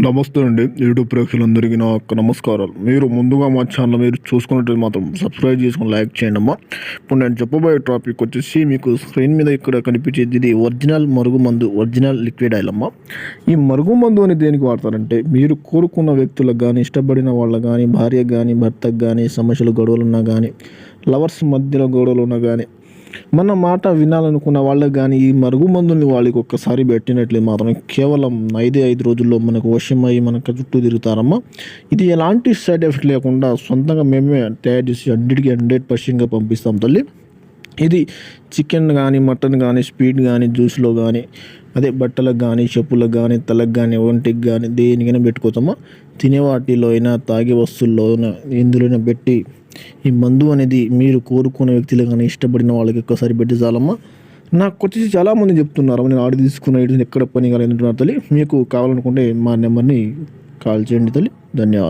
నమస్తే అండి. యూట్యూబ్ ప్రేక్షకులందరికీ నా యొక్క నమస్కారాలు. మీరు ముందుగా మా ఛానల్ మీరు చూసుకున్నట్టు మాత్రం సబ్స్క్రైబ్ చేసుకుని లైక్ చేయండి అమ్మా. ఇప్పుడు నేను చెప్పబోయే టాపిక్ వచ్చేసి మీకు స్క్రీన్ మీద ఇక్కడ కనిపించేది ఇది ఒరిజినల్ మరుగు మందు ఒరిజినల్ లిక్విడ్ ఆయిల్ అమ్మా. ఈ మరుగు మందు అని దేనికి వాడతారంటే మీరు కోరుకున్న వ్యక్తులకు కానీ ఇష్టపడిన వాళ్ళకు కానీ భార్యకు కానీ భర్తకు కానీ సమస్యలు గొడవలు ఉన్నా కానీ లవర్స్ మధ్యలో గొడవలు ఉన్నా కానీ మన మాట వినాలనుకున్న వాళ్ళకి కానీ ఈ మరుగు మందుల్ని వాళ్ళకి ఒక్కసారి పెట్టినట్లే మాత్రం కేవలం ఐదే ఐదు రోజుల్లో మనకు వశమై మనకు చుట్టూ తిరుగుతారమ్మా. ఇది ఎలాంటి సైడ్ ఎఫెక్ట్ లేకుండా సొంతంగా మేమే తయారు చేసి హండ్రెడ్కి హండ్రెడ్ పర్సెంట్గా పంపిస్తాం తల్లి. ఇది చికెన్ కానీ మటన్ కానీ స్పీడ్ కానీ జ్యూస్లో కానీ అదే బట్టలకు కానీ చెప్పులకు కానీ తలకు కానీ ఒంటికి కానీ దేనికైనా పెట్టుకోతామా? తినే వాటిలో అయినా తాగే వస్తువుల్లో అయినా ఎందులోనైనా పెట్టి ఈ మందు అనేది మీరు కోరుకున్న వ్యక్తులు కానీ ఇష్టపడిన వాళ్ళకి ఒక్కసారి పెట్టి చాలమ్మా. నాకు వచ్చేసి చాలామంది చెప్తున్నారు నేను ఆర్డర్ తీసుకున్న ఎక్కడ పని కాలేదు తల్లి. మీకు కావాలనుకుంటే మా నెంబర్ని కాల్ చేయండి తల్లి. ధన్యవాదాలు.